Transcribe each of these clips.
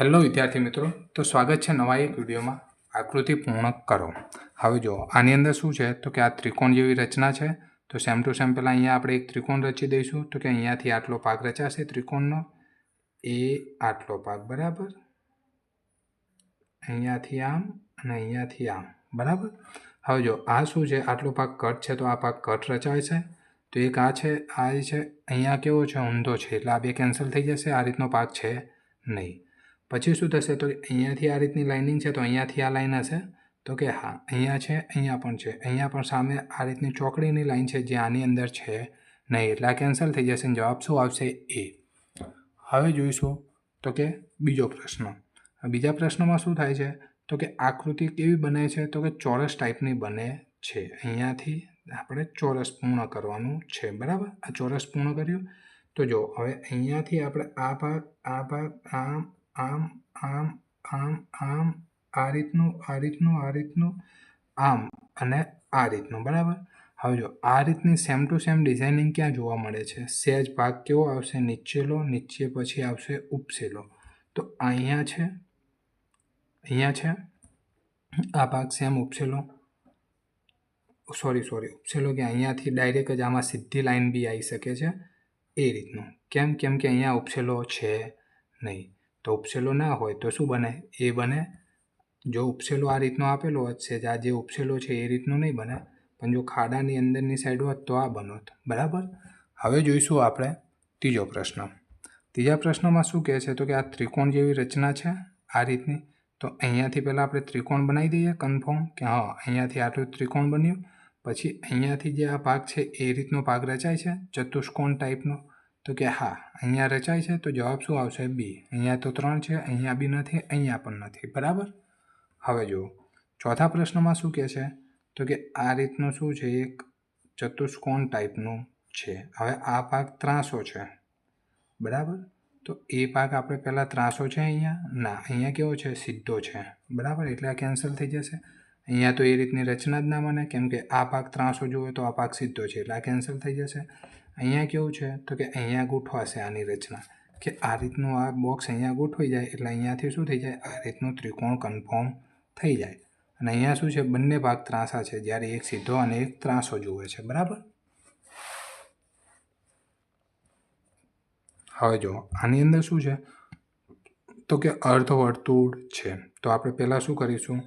Hello વિદ્યાર્થી મિત્રો, તો સ્વાગત છે નવા એક વિડીયોમાં. આકૃતિ પૂર્ણ કરો. હવે જો આની અંદર શું છે? તો કે આ ત્રિકોણ જેવી રચના છે. તો સેમ ટુ સેમ પહેલાં અહીંયા આપણે એક ત્રિકોણ રચી દઈશું. તો કે અહીંયાથી આટલો ભાગ રચાશે ત્રિકોણનો. એ આટલો ભાગ, બરાબર? અહીંયાથી આમ અને અહીંયાથી આમ, બરાબર? હવે જો આ શું છે? આટલો ભાગ કટ છે તો આ ભાગ કટ રચાય છે. તો એક આ છે આ છે. અહીંયા કેવો છે? ઊંધો છે. એટલે આ બે કેન્સલ થઈ જશે. આ રીતનો ભાગ છે નહીં. પછી શું થશે? તો અહીંયાથી આ રીતની લાઇનિંગ છે, તો અહીંયાથી આ લાઇન હશે. તો કે હા, અહીંયા છે, અહીંયા પણ છે. અહીંયા પણ સામે આ રીતની ચોકડીની લાઇન છે, જે આની અંદર છે. નહીં, એટલે આ કેન્સલ થઈ જશે જવાબ શું આવશે? એ હવે જોઈશું. તો કે બીજો પ્રશ્ન. બીજા પ્રશ્નમાં શું થાય છે? તો કે આકૃતિ કેવી બને છે? તો કે ચોરસ ટાઈપની બને છે. અહીંયાથી આપણે ચોરસ પૂર્ણ કરવાનું છે. બરાબર? આ ચોરસ પૂર્ણ કર્યું. તો જો, હવે અહીંયાથી આપણે આ ભાગ આ ભાગ આમ આમ આમ આમ આમ, આ રીતનું આ રીતનું આ રીતનું, આમ અને આ રીતનું, બરાબર? હવે જો, આ રીતની સેમ ટુ સેમ ડિઝાઇનિંગ ક્યાં જોવા મળે છે? સહેજ ભાગ કેવો આવશે? નીચેલો, નીચે પછી આવશે ઉપસેલો. તો અહીંયા છે અહીંયા છે, આ ભાગ સેમ ઉપસેલો. સોરી સોરી ઉપસેલો કે અહીંયાથી ડાયરેક્ટ જ આમાં સીધી લાઇન બી આવી શકે છે. એ રીતનું. કેમ કેમ કે અહીંયા ઉપસેલો છે નહીં. તો ઉપસેલો ના હોય તો શું બને? એ બને જો ઉપસેલો આ રીતનો આપેલો છે આ જે ઉપસેલો છે એ રીતનું નહીં બને. પણ જો ખાડાની અંદરની સાઈડ હોત તો આ બનોત. બરાબર? હવે જોઈશું આપણે ત્રીજો પ્રશ્ન. ત્રીજા પ્રશ્નમાં શું કહે છે? તો કે આ ત્રિકોણ જેવી રચના છે આ રીતની. તો અહીંયાથી પહેલાં આપણે ત્રિકોણ બનાવી દઈએ કન્ફર્મ કે હા, અહીંયાથી આટલું ત્રિકોણ બન્યું. પછી અહીંયાથી જે આ ભાગ છે એ રીતનો ભાગ રચાય છે, ચતુષ્કોણ ટાઈપનો તો કે હા, અહીંયા રચાય છે, તો જવાબ શું આવશે? બી. અહીંયા તો ત્રણ છે, અહીંયા બી નથી, અહીંયા પણ નથી. બરાબર? હવે જુઓ. ચોથા પ્રશ્નમાં શું કહે છે? તો કે આ રીતનું શું છે? એક ચતુષ્કોણ ટાઈપનું છે. હવે આ ભાગ ત્રાસો છે. બરાબર? તો એ ભાગ આપણે પહેલાં ત્રાસો છે અહીંયા? ના, અહીંયા કેવો છે? સીધો છે. બરાબર? એટલે આ કેન્સલ થઈ જશે. અહીંયા તો એ રીતની રચના જ ના બને કેમ કે આ ભાગ ત્રાસો જુએ તો આ ભાગ સીધો છે. એટલે આ કેન્સલ થઈ જશે. અહીંયા કેવું છે? તો કે અહીંયા ગોઠવાશે આની રચના. કે આ રીતનું આ બોક્સ અહીંયા ગોઠવાઈ જાય એટલે અહીંયાથી શું થઈ જાય? આ રીતનું ત્રિકોણ કન્ફર્મ થઈ જાય. અને અહીંયા શું છે? બંને ભાગ ત્રાંસા છે, જ્યારે એક સીધો અને એક ત્રાંસો જુએ છે. બરાબર? હવે જો આની અંદર શું છે? તો કે અર્ધવર્તુળ છે. તો આપણે પહેલાં શું કરીશું?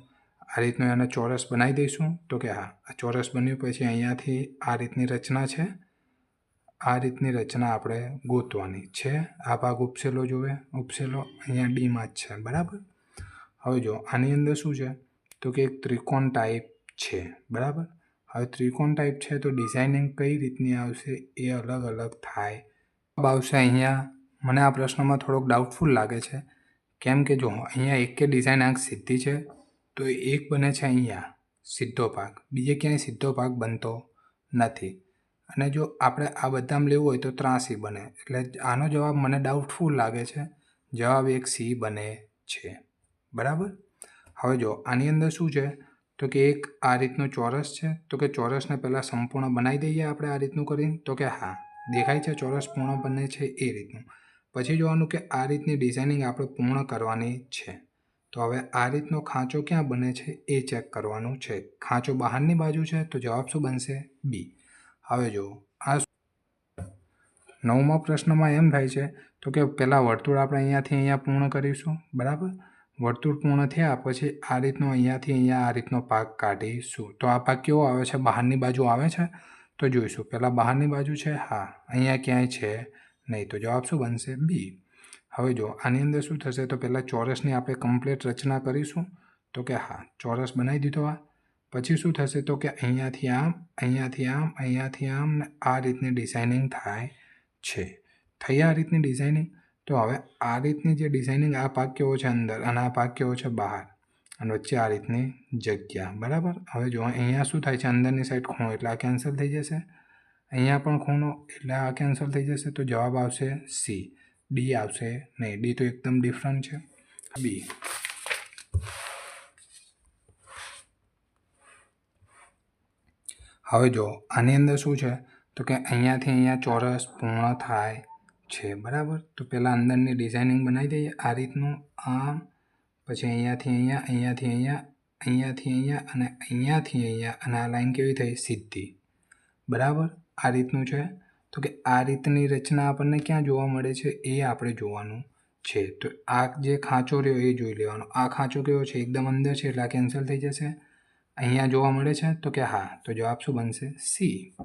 આ રીતનું એને ચોરસ બનાવી દઈશું. તો કે હા, આ ચોરસ બન્યું પછી અહીંયાથી આ રીતની રચના છે. આ રીતની રચના આપણે ગોતવાની છે. આ ભાગ ઉપસેલો જોવે. ઉપસેલો અહીંયા ડીમાં જ છે. બરાબર? હવે જો, આની અંદર શું છે? તો કે એક ત્રિકોણ ટાઈપ છે. બરાબર? હવે ત્રિકોણ ટાઈપ છે તો ડિઝાઇનિંગ કઈ રીતની આવશે એ અલગ અલગ થાય. આવશે અહીંયા. મને આ પ્રશ્નમાં થોડોક ડાઉટફુલ લાગે છે. કેમ કે જો અહીંયા એક કે ડિઝાઇન આંખ સીધી છે, તો એક બને છે અહીંયા સીધો ભાગ. બીજે ક્યાંય સીધો ભાગ બનતો નથી. અને જો આપણે આ બધામાં લેવું હોય તો ત્રાસી બને. એટલે આનો જવાબ મને ડાઉટફુલ લાગે છે. જવાબ એક સી બને છે. બરાબર? હવે જો આની અંદર શું છે? તો કે એક આ રીતનું ચોરસ છે. તો કે ચોરસને પહેલાં સંપૂર્ણ બનાવી દઈએ આપણે આ રીતનું કરીને. તો કે હા, દેખાય છે ચોરસ પૂર્ણ બને છે એ રીતનું. પછી જોવાનું કે આ રીતની ડિઝાઇનિંગ આપણે પૂર્ણ કરવાની છે. તો હવે આ રીતનો ખાંચો ક્યાં બને છે એ ચેક કરવાનું છે. ખાંચો બહારની બાજુ છે તો જવાબ શું બનશે? બી. હવે જો આ નવમા પ્રશ્નમાં એમ થાય છે, તો કે પહેલાં વર્તુળ આપણે અહીંયાથી અહીંયા પૂર્ણ કરીશું, બરાબર? વર્તુળ પૂર્ણ થયા પછી આ રીતનો અહીંયાથી અહીંયા આ રીતનો પાક કાઢીશું. તો આ પાક કેવો આવે છે? બહારની બાજુ આવે છે? તો જોઈશું પહેલાં બહારની બાજુ છે? હા, અહીંયા ક્યાંય છે નહીં. તો જવાબ શું બનશે? બી. હવે જો આની અંદર શું થશે? તો પહેલાં ચોરસની આપણે કમ્પ્લીટ રચના કરીશું. તો કે હા, ચોરસ બનાવી દીધો આ. પછી શું થશે તો કે અહીંયાથી આમ અહીંયાથી આમ અહીંયાથી આમ ને આ રીતની ડિઝાઇનિંગ થાય છે. થઈ આ રીતની ડિઝાઇનિંગ તો હવે આ રીતની જે ડિઝાઇનિંગ આ ભાગ કેવો છે અંદર અને આ ભાગ કેવો છે બહાર? અને વચ્ચે આ રીતની જગ્યા, બરાબર? હવે જો અહીંયા શું થાય છે? અંદરની સાઈડ ખૂણો, એટલે આ કેન્સલ થઈ જશે. અહીંયા પણ ખૂણો, એટલે આ કેન્સલ થઈ જશે, તો જવાબ આવશે સી ડી આવશે નહીં. ડી તો એકદમ ડિફરન્ટ છે. બી હવે જો આની અંદર શું છે? તો કે અહીંયાથી અહીંયા ચોરસ પૂર્ણ થાય છે, બરાબર? તો પહેલાં અંદરની ડિઝાઇનિંગ બનાવી દઈએ. આ રીતનું આમ, પછી અહીંયાથી અહીંયા અહીંયાથી અહીંયા અહીંયાથી અહીંયા અને અહીંયાથી અહીંયા અને આ લાઈન કેવી થઈ? સીધી. બરાબર? આ રીતનું છે. તો કે આ રીતની રચના આપણને ક્યાં જોવા મળે છે? એ આપણે જોવાનું છે. તો આ જે ખાંચો રહ્યો એ જોઈ લેવાનો. આ ખાંચો કેવો છે? એકદમ અંદર છે એટલે આ કેન્સલ થઈ જશે. અહીંયા જોવા મળે છે, તો કે હા, તો જવાબ શું બનશે? સી.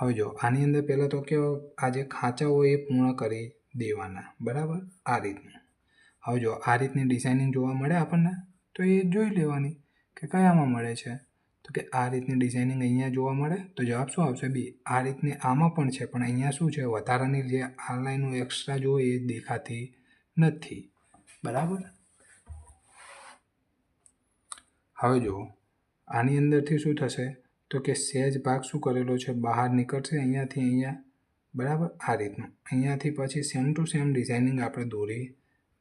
હવે જો, આની અંદર પહેલાં તો કે આ જે ખાંચા હોય એ પૂર્ણ કરી દેવાના, બરાબર? આ રીતનું. હવે જો, આ રીતની ડિઝાઇનિંગ જોવા મળે આપણને, તો એ જોઈ લેવાની કે કયામાં મળે છે. તો કે આ રીતની ડિઝાઇનિંગ અહીંયા જોવા મળે, તો જવાબ શું આવશે? બી. આ રીતની આમાં પણ છે, પણ અહીંયા શું છે? વધારાની જે આ લાઈનો એક્સ્ટ્રા જોઈએ એ દેખાતી નથી. બરાબર? હવે જો આની અંદરથી શું થશે? તો કે સહેજ ભાગ શું કરેલો છે? બહાર નીકળશે અહીંયાથી અહીંયા. બરાબર? આ રીતનું. અહીંયાથી પછી સેમ ટુ સેમ ડિઝાઇનિંગ આપણે દોરી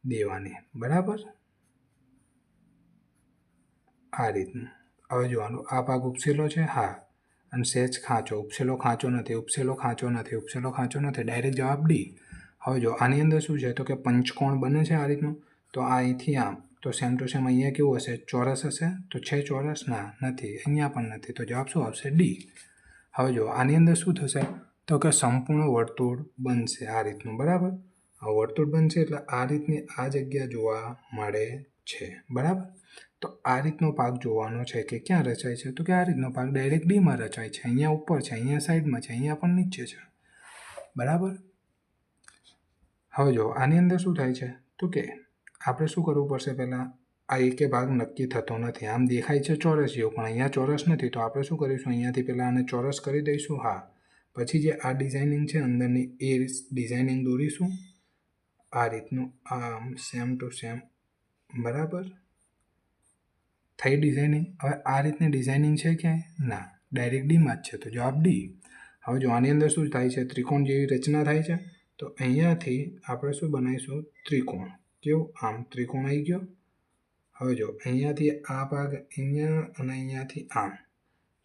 દેવાની. બરાબર? આ રીતનું. હવે જોવાનું. આ ભાગ ઉપસેલો છે? હા. અને સહેજ ખાંચો. ઉપસેલો ખાંચો નથી. ઉપસેલો ખાંચો નથી. ઉપસેલો ખાંચો નથી. ડાયરેક્ટ જવાબ ડી હવે જો આની અંદર શું છે? તો કે પંચકોણ બને છે આ રીતનું. તો આ અહીંથી આમ. તો સેમ ટુ સેમ અહીંયા કેવું હશે? ચોરસ હશે? તો છે ચોરસ? ના, નથી. અહીંયા પણ નથી. તો જવાબ શું આવશે? ડી હવે જો આની અંદર શું થશે? તો કે સંપૂર્ણ વર્તુળ બનશે આ રીતનું, બરાબર? આ વર્તુળ બનશે એટલે આ રીતની આ જગ્યા જોવા મળે છે, બરાબર? તો આ રીતનો ભાગ જોવાનો છે કે ક્યાં રચાય છે? તો કે આ રીતનો ભાગ ડાયરેક્ટ ડીમાં રચાય છે. અહીંયા ઉપર છે, અહીંયા સાઈડમાં છે, અહીંયા પણ નીચે છે, બરાબર? હવે જો આની અંદર શું થાય છે? તો કે આપણે શું કરવું પડશે પહેલાં? આ એકે ભાગ નક્કી થતો નથી. આમ દેખાય છે ચોરસ જેવું, પણ અહીંયા ચોરસ નથી. તો આપણે શું કરીશું? અહીંયાથી પહેલાં આને ચોરસ કરી દઈશું? હા. પછી જે આ ડિઝાઇનિંગ છે, અંદરની એ ડિઝાઇનિંગ દોરીશું. આ રીતનું, આમ, સેમ ટુ સેમ. બરાબર? થઈ ડિઝાઇનિંગ? હવે આ રીતની ડિઝાઇનિંગ છે કે ના? ડાયરેક્ટ ડીમાં જ છે. તો જવાબ ડી. હવે જો આની અંદર શું થાય છે? ત્રિકોણ જેવી રચના થાય છે. તો અહીંયાથી આપણે શું બનાવીશું? ત્રિકોણ. કેવું આમ ત્રિકોણ આવી ગયો. હવે જો, અહીંયાથી આ ભાગ અહીંયા અને અહીંયાથી આમ.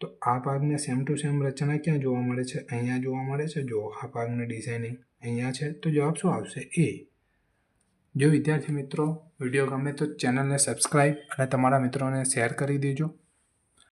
તો આ ભાગને સેમ ટુ સેમ રચના ક્યાં જોવા મળે છે? અહીંયા જોવા મળે છે. જો આ ભાગની ડિઝાઇનિંગ અહીંયા છે, તો જવાબ શું આવશે? એ જો વિદ્યાર્થી મિત્રો, વીડિયો ગમે તો ચેનલને સબસ્ક્રાઈબ અને તમારા મિત્રોને શેર કરી દેજો.